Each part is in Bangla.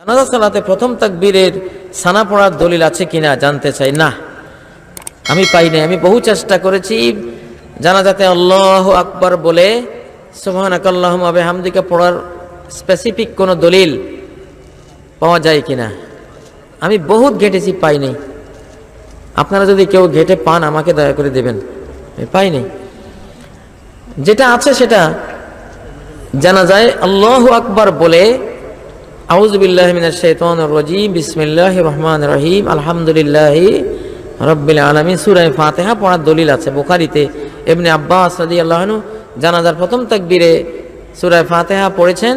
জানাজা সালাতে প্রথম তাকবীরের সানা পড়ার দলিল আছে কিনা জানতে চাই। না, আমি পাইনি আমি বহু চেষ্টা করেছি জানাজাতে আল্লাহ আকবার বলে সুবহানাকাল্লাহ আবে হামদিকা পড়ার স্পেসিফিক কোনো দলিল পাওয়া যায় কিনা? আমি বহুত ঘেটেছি পাইনি আপনারা যদি কেউ ঘেটে পান, আমাকে দয়া করে দেবেন। আমি পাইনি যেটা আছে সেটা জানা যায় আল্লাহ আকবার বলে জানাজার প্রথম তাকবীরে সূরা ফাতিহা পড়েছেন।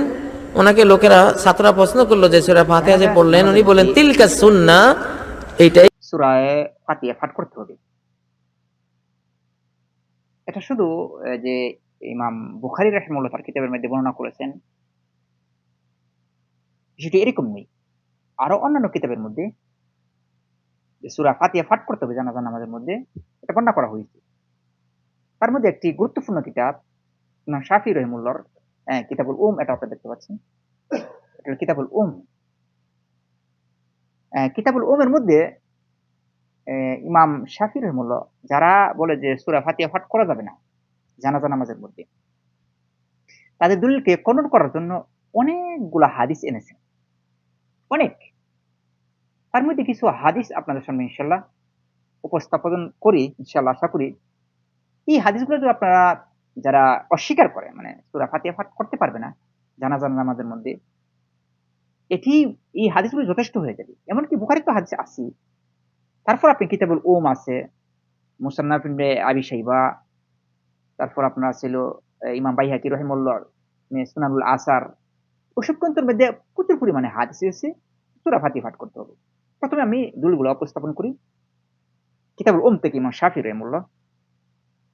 ওনাকে লোকেরা ছাত্ররা প্রশ্ন করল যে, সূরা ফাতিহা যে পড়লেন, উনি বলেন তিলকা সুন্নাহ এইটাই সুরায় পাঠ করতে হবে। এটা শুধু যে ইমাম বুখারী রাহিমাহুল্লাহ তার কিতাবের মধ্যে বর্ণনা করেছেন বিষয়টি এরকম নেই। আরও অন্যান্য কিতাবের মধ্যে সূরা ফাতিহা পাঠ করতে হবে জানাজা নামাজের মধ্যে এটা বর্ণনা করা হয়েছে। তার মধ্যে একটি গুরুত্বপূর্ণ কিতাব শাফি রহিমুল্লাহর আহ, কিতাবুল উম এটা আপনারা দেখতে পাচ্ছেন। এটা কিতাবুল উম। আহ, কিতাবুল উমের মধ্যে ইমাম শাফি রহমুল্লাহ যারা বলে যে সুরা ফাতিয়া ফাট করা যাবে না জানাজা নামাজের মধ্যে তাদের দলিলকে কনন করার জন্য অনেকগুলা হাদিস এনেছেন। অনেক। তার মধ্যে কিছু হাদিস আপনাদের সামনে ইনশাল্লাহ উপস্থাপন করি ইনশাল্লাহ আশা করি। এই হাদিসগুলো যদি আপনারা যারা অস্বীকার করে মানে সুরা ফাতিহা পাঠ করতে পারবে না জানাজা নামাজের মধ্যে, এটি, এই হাদিসগুলো যথেষ্ট হয়ে যাবে। এমনকি বুখারি তো হাদিস আছে। তারপর আপনি কিতাবুল ওম আছে, মুসান্নাফ ইবনে আবি শাইবা, তারপর আপনার ছিল ইমাম বাইহাকি রহিমুল্লাহ সুনানুল আসার ওসব গ্রন্থের মধ্যে প্রচুর পরিমাণে হাত এসে সুরা ফাতি পাঠ করতে হবে। প্রথমে আমি দুলগুলো উপস্থাপন করি। কিতাবুল ওম থেকে ইমাম শাফি রহমুল্লাহ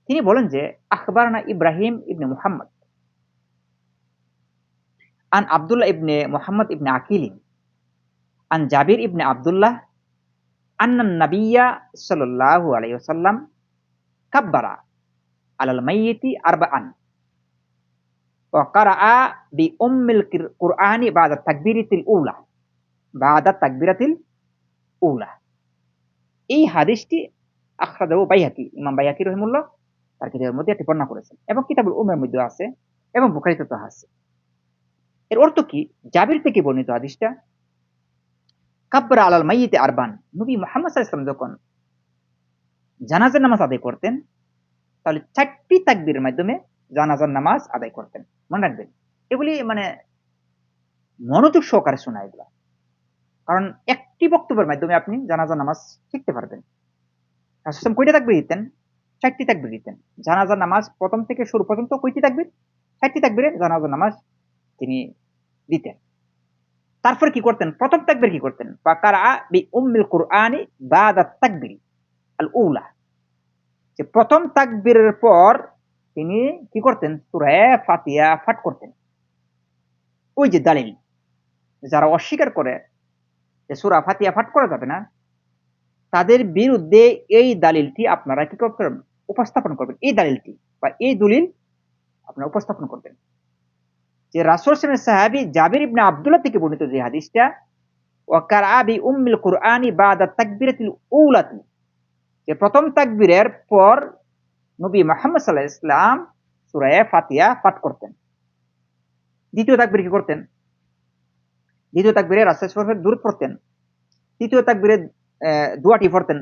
তিনি বলেন যে আখবর না ইব্রাহিম ইবনে মুহাম্মদ। আন আবদুল্লাহ ইবনে মোহাম্মদ ইবনে আকিলিন। আন জাবির ইবনে আবদুল্লাহ। আন্নান নাবিয়া আলাই আলাইসাল্লাম কাব্বারা আলাল মাইয়েতি আরবা আন وقرأ بأم القرآن بعد التكبيرة الأولى بعد التكبيرة الأولى এই হাদিসটি আখরাদাহু বাইহাকি ইমাম বাইহাকি রহিমুল্লাহ তার কিতাবের মধ্যে একটি বর্ণনা করেছেন এবং কিতাবুল উমের মধ্যে আছে এবং বুখারিতে তো আছে এর অর্থ কি জাবির থেকে বর্ণিত হাদিসটা কাব্বার আলাল মাইয়িতে আরবান নবী মোহাম্মদ সাল্লাল্লাহু যখন জানাজার নামাজ আদায় করতেন তাহলে চারটি তাকবীরের মাধ্যমে জানাজার নামাজ আদায় করতেন মনে রাখবেন। এগুলি মানে মনোযোগ সহকারে শোনা এগুলা। কারণ একটি বক্তব্যের মাধ্যমে আপনি জানাজার নামাজ শিখতে পারবেন। রাসূল কয়টা তাকবীর দিতেন? চারটি তাকবীর দিতেন। জানাজার নামাজ প্রথম থেকে শুরু পর্যন্ত কয়টি তাকবীর? চারটি তাকবীরে জানাজার নামাজ তিনি দিতেন। তারপর কি করতেন? প্রথম তাকবীর কি করতেন? কুরআনি প্রথম তাকবীরের পর তিনি কি করতেন? সূরা ফাতিহা পাঠ করতেন। ওই যে দালিল, যারা অস্বীকার করে যে সূরা ফাতিহা পাঠ করা যাবে না, তাদের বিরুদ্ধে এই দালিলটি আপনারা কি করবেন? উপস্থাপন করবেন। এই দালিলটি বা এই দলিল আপনারা উপস্থাপন করবেন। যে রাসূল সাল্লাল্লাহু সাহাবী জাবির ইবনে আব্দুল্লাহ থেকে বর্ণিত যে হাদিসটা ওয়াকার আবি উম্মিল কুরআনি বাদা তাকবীরাতিল উলাতি যে প্রথম তাকবীরের পর নবী মুহাম্মদ আলাইহি ইসলাম সূরা ফাতিহা পাঠ করতেন। দ্বিতীয় তাকবীর কি করতেন? দ্বিতীয় তাকবীরে রাসূল সাল্লাল্লাহু দূর পড়তেন। তৃতীয় তাকবীরে দোয়াটি পড়তেন।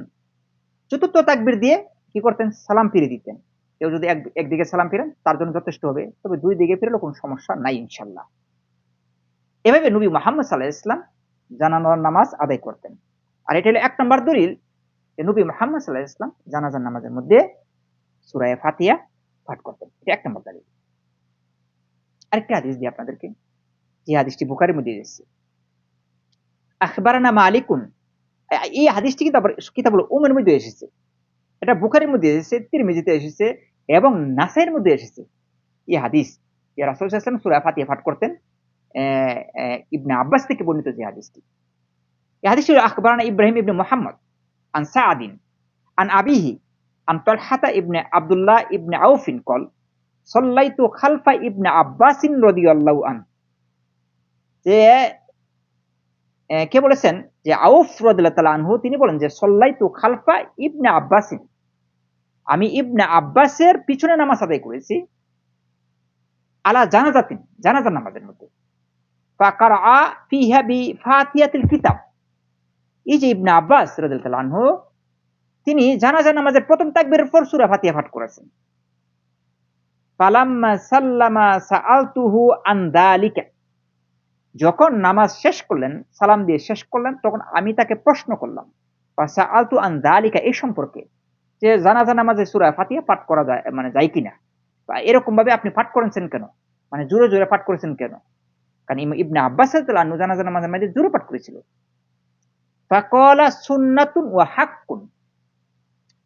চতুর্থ তাকবীর দিয়ে কি করতেন? সালাম ফিরে দিতেন। কেউ যদি এক, একদিকে সালাম ফিরেন, তার জন্য যথেষ্ট হবে। তবে দুই দিকে ফিরলে কোনো সমস্যা নাই ইনশাল্লাহ এভাবে নবী মোহাম্মদ সাল্লাহ ইসলাম জানানোর নামাজ আদায় করতেন। আর এটা হলো এক নম্বর দলিল নবী মোহাম্মদ সাল্লাহ ইসলাম জানাজার নামাজের মধ্যে সুরায় ফাতিয়া পাঠ করতেন। এটা এক নম্বর দলিল। আরেকটা হাদিস দিই আপনাদেরকে যে হাদিসটি বুখারের মধ্যে এসেছে। আখবারানা মালিকুন। এই হাদিসটি কিন্তু আবার কিতাবুল উমের মধ্যে এসেছে। এটা বুখারির মধ্যে এসেছে তিরমিজিতে এসেছে এবং নাসাইয়ের মধ্যে এসেছে। এই হাদিস ইয়া রাসূল ওয়াসাল্লাম সূরা পাঠ করতেন আহ, আহ, ইবনে আব্বাস থেকে বর্ণিত যে হাদিসটি। এই হাদিস হলো আখবারানা ইব্রাহিম ইবনে মুহাম্মদ আন সাআদিন আন আবিহি আন তালহাতা ইবনে আব্দুল্লাহ ইবনে আউফিন কল সাল্লাইতু খালফা ইবনে আব্বাসিন রাদিয়াল্লাহু আন যে কে বলেছেন? যে, আউফ রদুল্লাহ আনহু, তিনি বলেন যে সল্লাই তু খালফা ইবনে আব্বাসিন। আমি ইবনে আব্বাসের পিছনে নামাজ আদায় করেছি, আলা জানাজাতিন জানাজার নামাজের মধ্যে। ফাকারআ ফিহা বিফাতিহাতিল কিতাব। এই যে ইবনে আব্বাস রাদিয়াল্লাহু তাআলা আনহু তিনি জানাজা নামাজের প্রথম তাকবীরের পর সূরা ফাতিহা পাঠ করেছেন। ফালাম্মা সাল্লামা সাআলতুহু আন যালিকা যখন নামাজ শেষ করলেন, সালাম দিয়ে শেষ করলেন, তখন আমি তাকে প্রশ্ন করলাম সাআলতু আন যালিকা এই সম্পর্কে, যে জানাজা নামাজে সূরা ফাতিহা পাঠ করা যায় মানে যায় কিনা? বা এরকম ভাবে আপনি পাঠ করেছেন কেন? মানে জোরে জোরে পাঠ করেছেন কেন? কারণ ইবনে আব্বাস আনহু জানাজা নামাজের মধ্যে জোরে পাঠ করেছিল। ফাকালা সুন্নাতুন ওয়া হাক্কুন।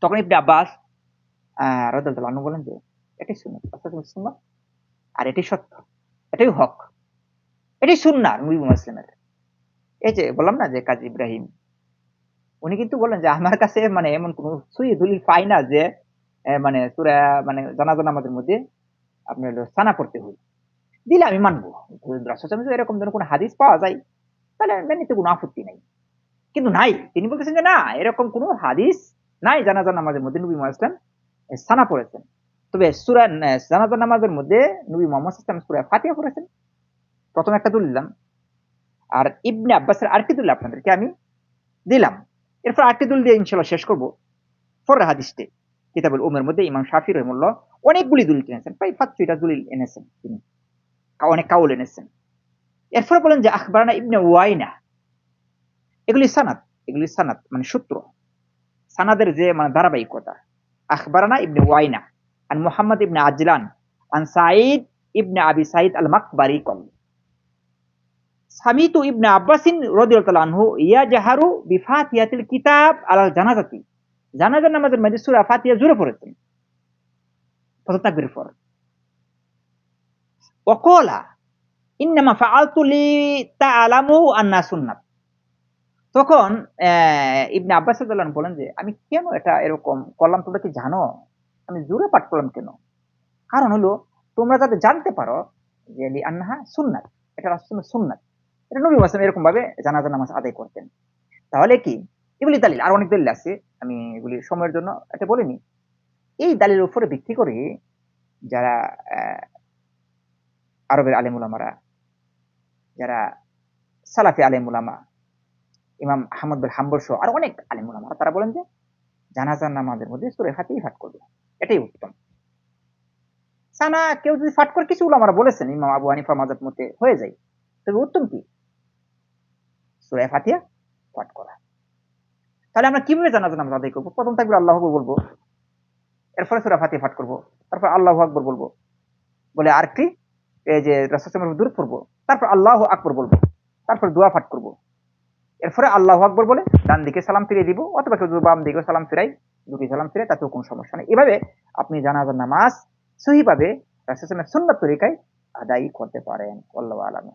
তখন ইবনে আব্বাস আনহু বলেন যে এটাই সুন্নাত, অর্থাৎ সুন্নাত, আর এটাই সত্য, এটাই হক এটাই সুন্নাহ নবী মুসলিমের। এই যে বললাম না যে কাজী ইব্রাহিম, উনি কিন্তু বলেন যে, আমার কাছে মানে এমন কোন সুই দলিল পাই না যে মানে সূরা মানে জানাজা নামাজের মধ্যে আপনার হলো সানা পড়তে হই দিলে আমি মানবো এরকম ধরনের কোনো হাদিস পাওয়া যায়, তাহলে মেনে কোনো আপত্তি নাই। কিন্তু নাই, তিনি বলতেছেন যে, না, এরকম কোনো হাদিস নাই জানাজা নামাজের মধ্যে নবী মুহাম্মদ সানা পড়েছেন। তবে সূরা আহ, জানাজা নামাজের মধ্যে নবী মোহাম্মদ ইসলাম সূরা ফাতিহা পড়েছেন। প্রথম একটা দলিল দিলাম। আর ইবনে আব্বাসের আরেকটি দলিল আপনাদেরকে আমি দিলাম। এরপর আরেকটি দলিল দিয়ে ইনশাল্লাহ শেষ করব। ফর হাদিসটি কিতাবুল উমের মধ্যে ইমাম শাফি রহমুল্লাহ অনেকগুলি দলিল এনেছেন প্রায় পাঁচ ছয়টা দলিল এনেছেন তিনি। অনেক কাউল এনেছেন। এরপরে বলেন যে আখবরানা ইবনে ওয়াইনা। এগুলি সানাত এগুলি সানাত মানে সূত্র। সানাদের যে মানে ধারাবাহিকতা আখবরানা ইবনে ওয়াইনা আন মুহাম্মদ ইবনে আজলান আন সাঈদ ইবনে আবি সাঈদ আল মাকবারি কল সামিতু ইবনে আব্বাসিন রাদিয়াল্লাহু আনহু ইয়াজহারু বিফাতিহাতিল কিতাব আলাল জানাজাতি জানাজার নামাজের মধ্যে সূরা ফাতিহা জুড়ে পড়েছেন প্রথম তাকবীরের পর ওয়াকালা ইন্নামা ফাআলতু লি তাআলামু আন্না সুন্নাত তখন ইবনে আব্বাস বলেন যে, আমি কেন এটা এরকম করলাম? তোমরা কি জানো? আমি জোরে পাঠ করলাম কেন? কারণ হলো, তোমরা যাতে জানতে পারো, যে আন্নাহা সুন্নাত, এটা রাসূলের সুন্নাত। এটা নবী ওয়াসাল্লাম এরকম ভাবে জানাজা, নামাজ আদায় করতেন। তাহলে কি? এগুলি দালিল। আর অনেক দলিল আছে। আমি এগুলি সময়ের জন্য এটা বলিনি। এই দালিলের উপরে ভিত্তি করে যারা আরবের আলেমুলামারা যারা সালাফি আলেমুলামা ইমাম আহমদ বিন হাম্বল সহ আর অনেক আলেমুলামারা তারা বলেন যে জানাজার নামাজের মধ্যে সুরে ফাতেই ফাট করবে। এটাই উত্তম। সানা, কেউ যদি ফাট করে, কিছু উলামারা বলেছেন, ইমাম আবু হানিফা মাজাব মতে হয়ে যায়। তবে উত্তম কি? সুরে ফাতিয়া পাঠ করা। তাহলে আমরা কীভাবে জানাজার নামাজ আদায় করব? প্রথম থাকবে আল্লাহ বলব। এরপরে সুরা ফাতিয়া পাঠ করব। তারপর আল্লাহ আকবর বলব। বলে আর কি? এই যে রাসুলের দূর পড়ব। তারপর আল্লাহ আকবর বলব। তারপর দোয়া পাঠ করব। এরপরে আল্লাহ আকবর বলে ডান দিকে সালাম ফিরিয়ে দিব, অথবা কেউ বাম দিকে সালাম ফিরাই দুটি সালাম ফিরে তাতেও কোনো সমস্যা নেই। এভাবে আপনি জানাজার নামাজ সহিভাবে সুন্দর তরিকায় আদায় করতে পারেন। আল্লাহ আলমে